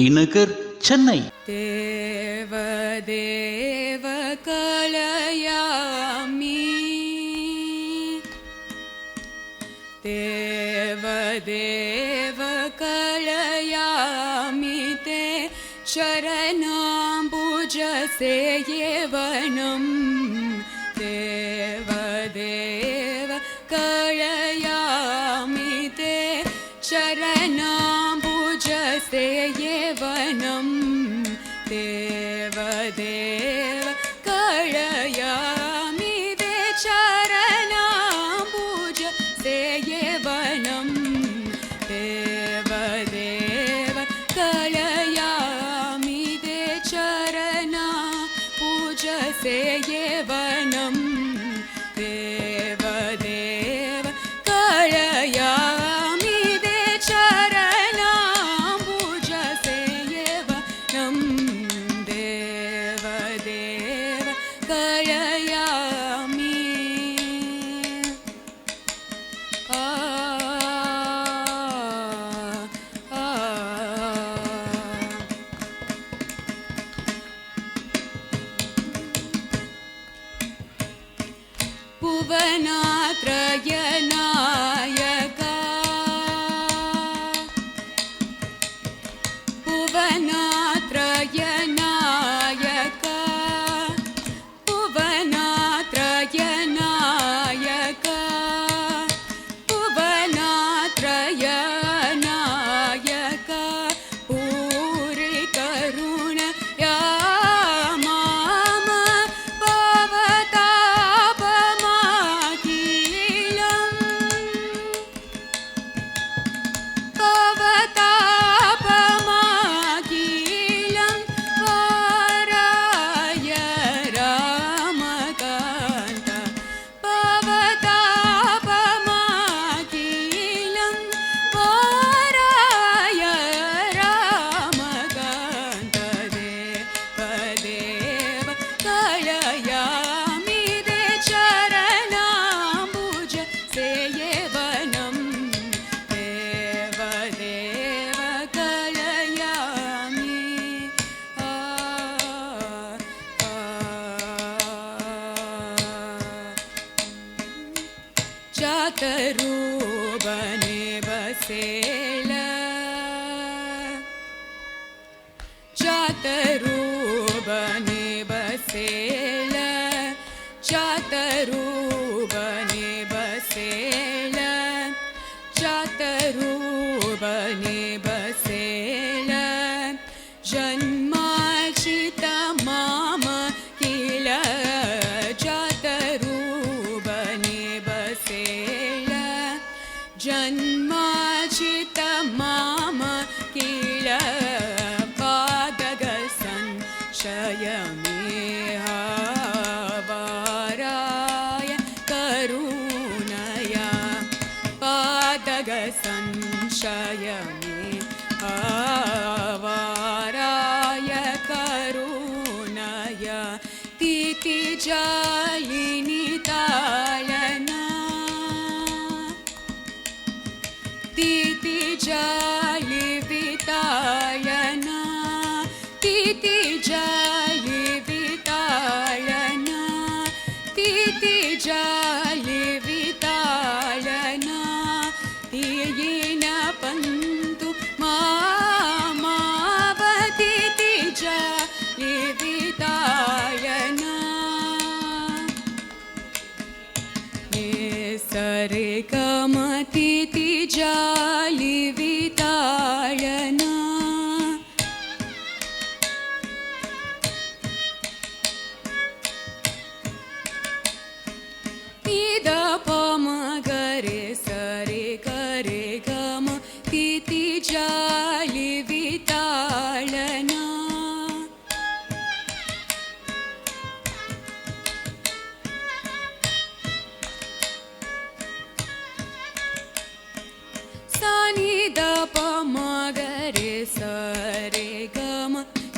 T Nagar Chennai. தேவதேவ கலையாமி தேவதேவ கலையாமி தே சரணாம்புஜ சேவனம் தேவதேவ கலையாமி தே சரண ஏவனம் தேவதே. യൗവനാ Cennet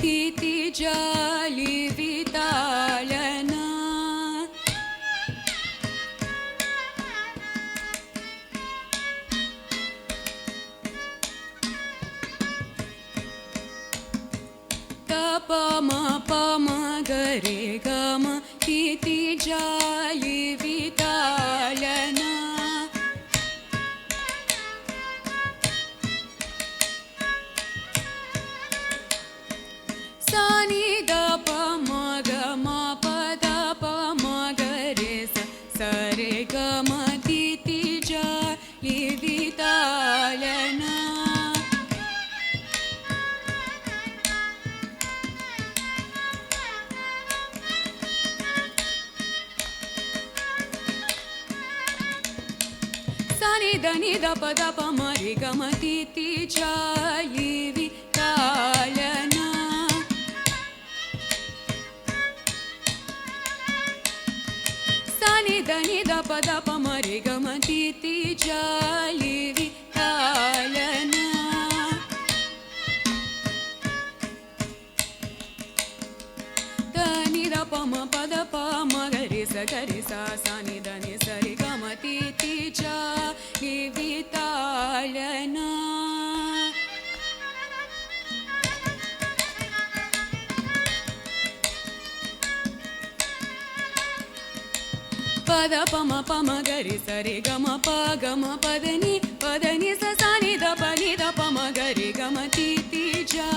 किती जाली वितालना तपम पम गरे गम किती जाली रि धनि दप दप मरि गमति ति चालिवि कालना सनि धनि दप दप मरि गमति ति चालिवि कालना ధని ద పమ పద పమ గరి స గరి సా సని ధని సరి గమతి తి చా पालना పద పమ పమ గరి సరి గమ ప గమ పదని పదని సని ద పని ద పమ గరి గమ తి జా.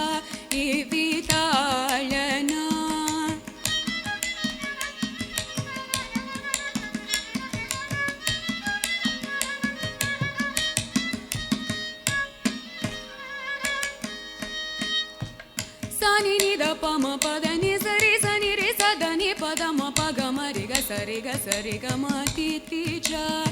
ग सरे ग मा ती ती जा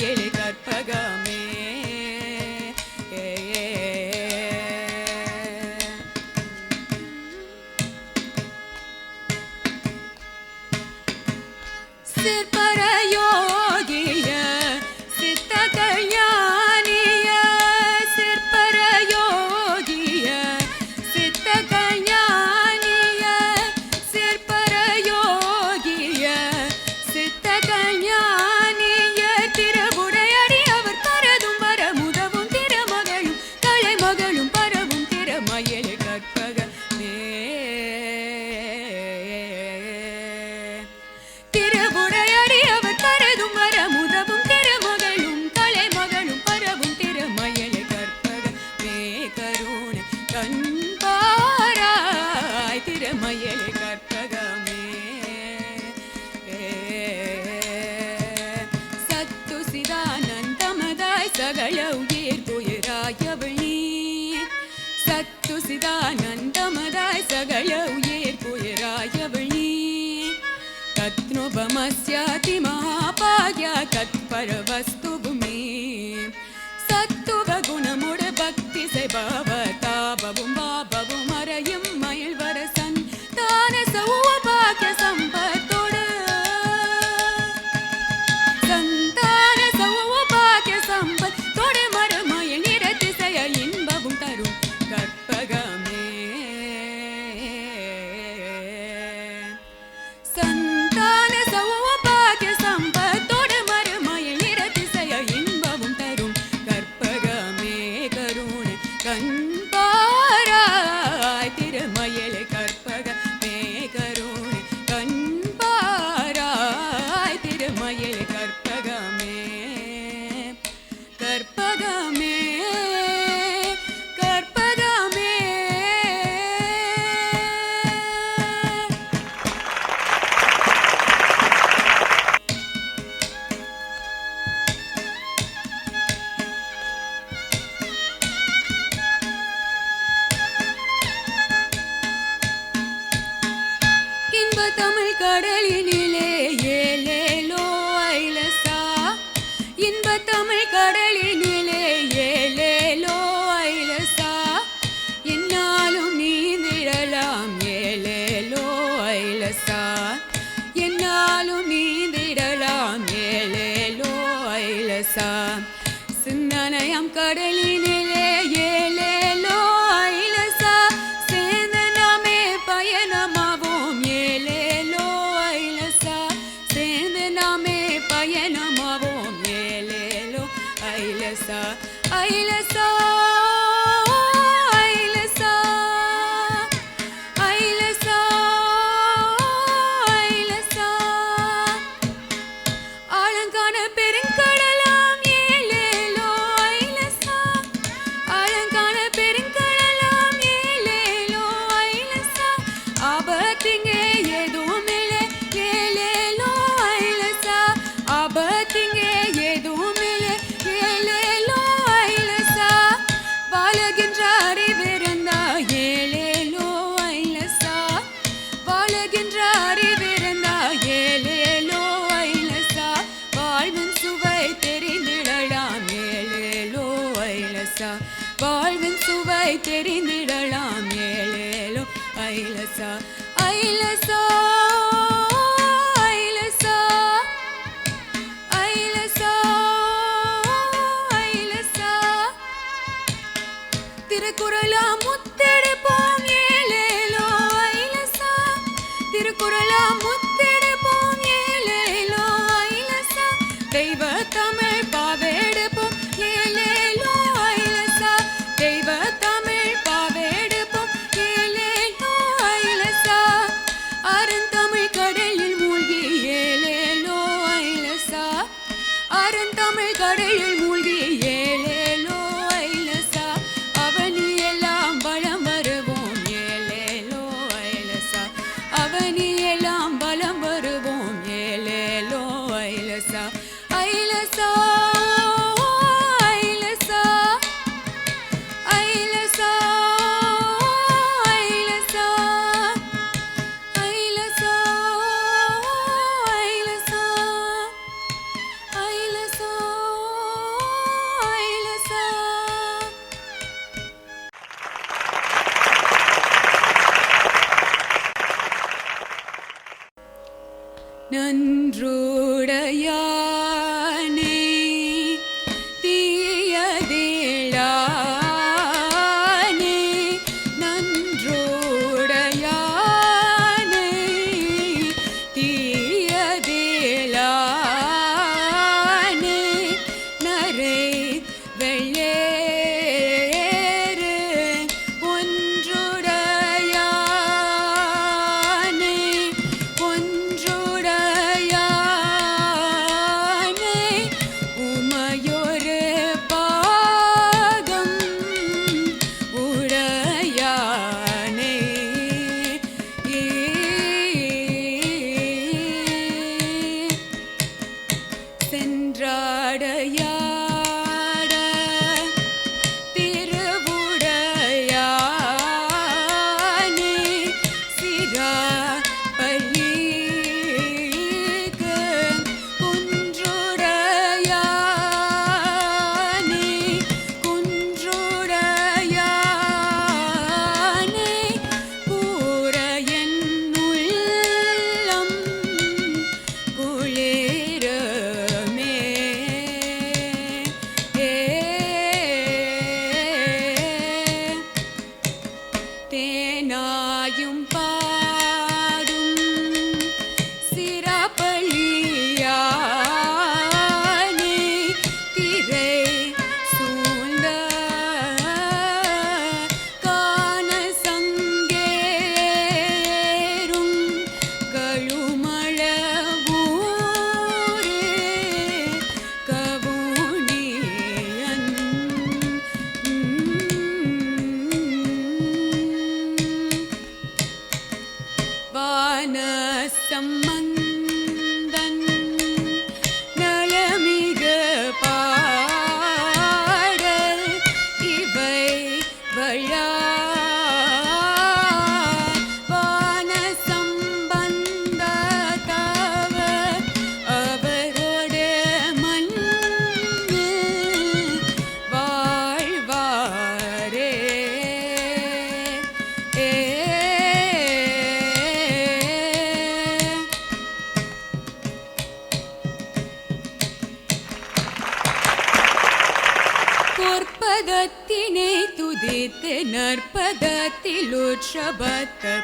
திருமயிலே கற்பகமே तत्परवस्तु கடலில்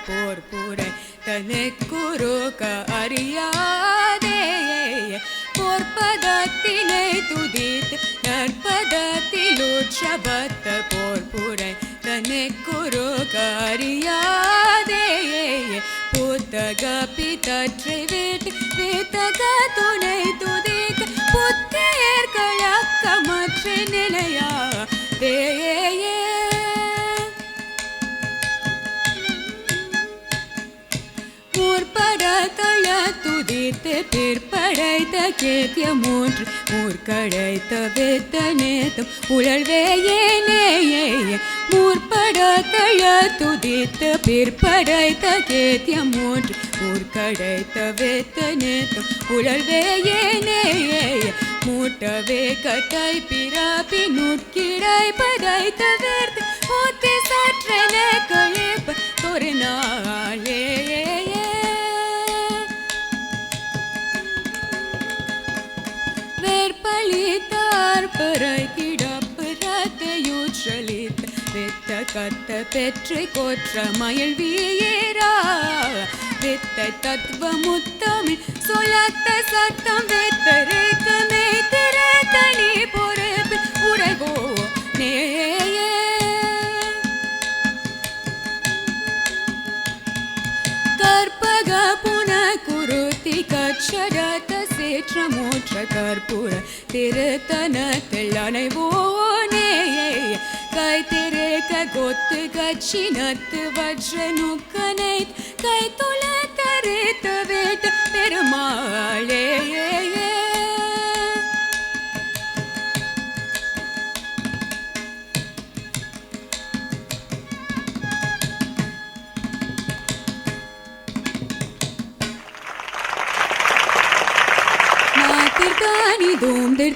போர்புர தனக்குரோக அறியாதே போர்பதத்தினை துதித்து நற்பதத்தில் உற்சபத்த போர்புரை தனக்குரோக அறியாதே புத்தக பிதற்றை வீட்டு பித்தக துணை துதித்து புத்தியர்களக்கமற்ற நிலையா. தேயே துதித்து பிற்படைத்த கேத்திய மூன்று மூர்க்கடைத்த வெத்த நேத்தம் உழல்வேயே மூற்படத்தழ துதித்து பிற்படைத்த கேத்திய மூன்று மூர்க்கடைத்த வெத்த நேத்தம் உழல்வேயே மூட்டவே கட்டை பிராபி நுட்கிடை படைத்த வேர்த்து மூத்தி சற்றன கழிப்பு ஒரு நாளே ரத்தையூற்றலித்த வெத்த கத்த பெற்று கொற்ற மயில் வீரா வெத்த தத்துவ முத்தமிழ் சொலத்த சத்தம் வெத்தரைக்க மேய்த்திர தனி பொறுப்பு உரைவோ நேயே. கற்பக புன குருதி கச்சரத சேற்ற கற்பூர திருத்தன தில்லனைவோனே கை திரேக கொத்து கச்சினத்து வஜ்ர நுக்கனை கை தொல தரித்த வேட்ட பெருமாளே. நாத்திர்தானி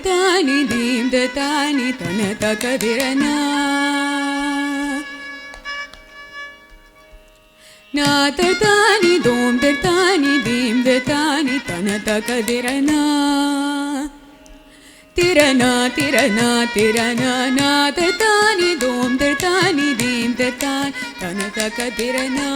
தானி தீந்த தானி தன தகதிரனா தானி தூம் தானி தீந்த தானி தன தகதிரனா திரனா திரனா நாத தானி தூம் தானி தீந்த தான் தன தகதிரனா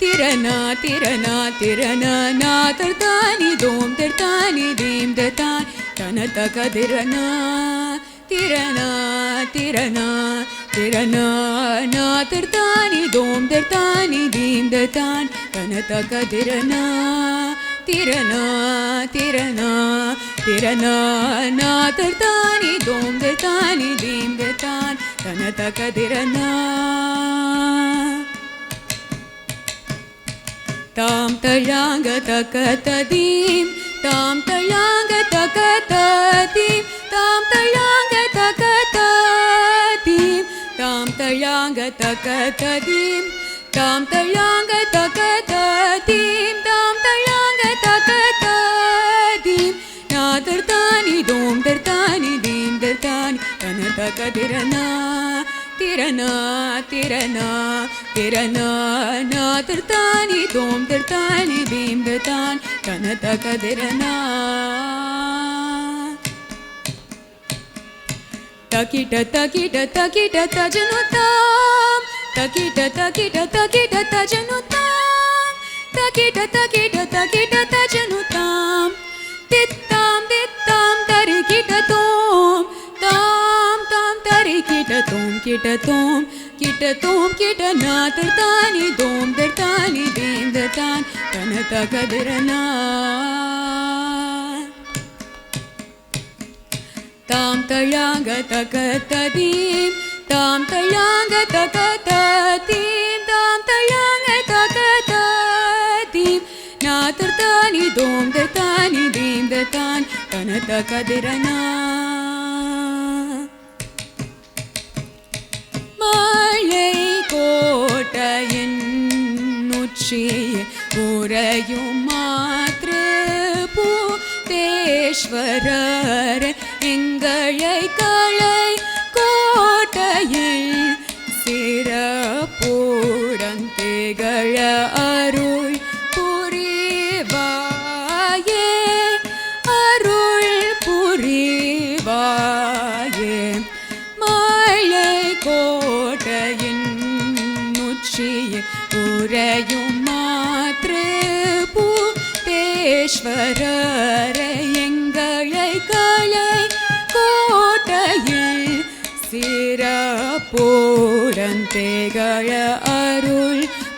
திரனா திரனா திரனா நாதர்தானி தோம் தர்தானி தீம் ததான் தன தகதிரனா திரனா திரனா திரனா நாதர்தானி தோம் தர்தானி தீம் ததான் தன தகதிரனா திரனா திரனா திரனா நாதர்தானி தோம் தர்தானி தீம் ததான் தன தகதிரனா தாம் தழாங்க தகததீம் தாம் தழாங்க தகததீம் தாம் தழாங்க தகததீம் தாம் தழாங்க தகததீம் தாம் தழாங்க தகததீம் தாம் தழாங்க நாதர் தானி தோம் தர்தானி தீம் தர்தானி தன na tera na tera na na tirtani dom tirtani bim dirtan kana taka dera na takita takita takita tajanutam takita takita takita tajanutam takita takita takita tajanutam தரிகிட தோம் கிட தோம் கிட்ட தோம் கிட்ட நாதர் தானி தோம் தர் தானி தேந்த தான் தன தகதிரனா தாம் தழாங்க தகததீம் தாம் தழாங்க தகததீம் தாம் தழாங்க தகததீம் நாதர் தானி தோம் தர் தானி தீம் உச்சிய உறையும் மாற்று பூதேஸ்வரர்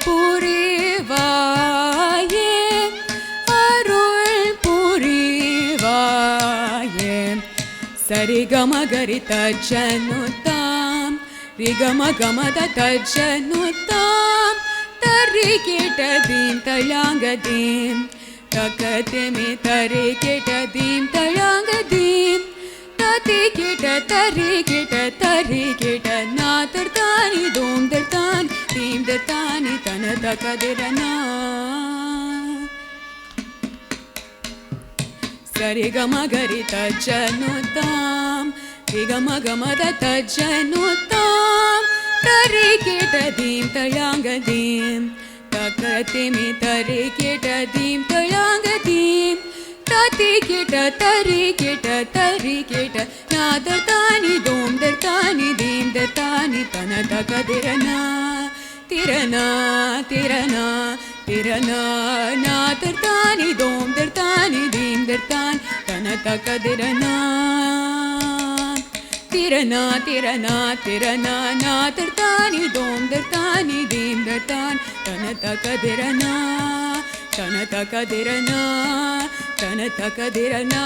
புரிவாயே அருள் புரிவாயே சரிகம கரி தஜனுத்தாம் ரிகம கமத தஜனுத்தாம் தரி கேட்டதீம் தழாங்கதீம் தக்கத்திமி தரி கேட்டதீம் தழாங்கதீம் ததி கேட்ட தரி கேட்ட தரி கேட்ட நாதர் தானி தோம் தர் தான் தீம் தர் தானி தன தகதிரனா சரி கம கரி தஜனுதாம் ரிகம கம தஜனுதாம் தரி கேட்ட தீம் தழாங்க தீம் தக்கரத்திமி தரி கேட்ட தீம் திறனா திறனா திறனா. கேட்ட தரி தோம் தர் தானி தீம் தர் தானி தன திறனா திரனா திரனா திரனா திரனா தோம் தர் தானி தீம் தர் தான் கதிரனா தக கதிரனா திரனா திரனா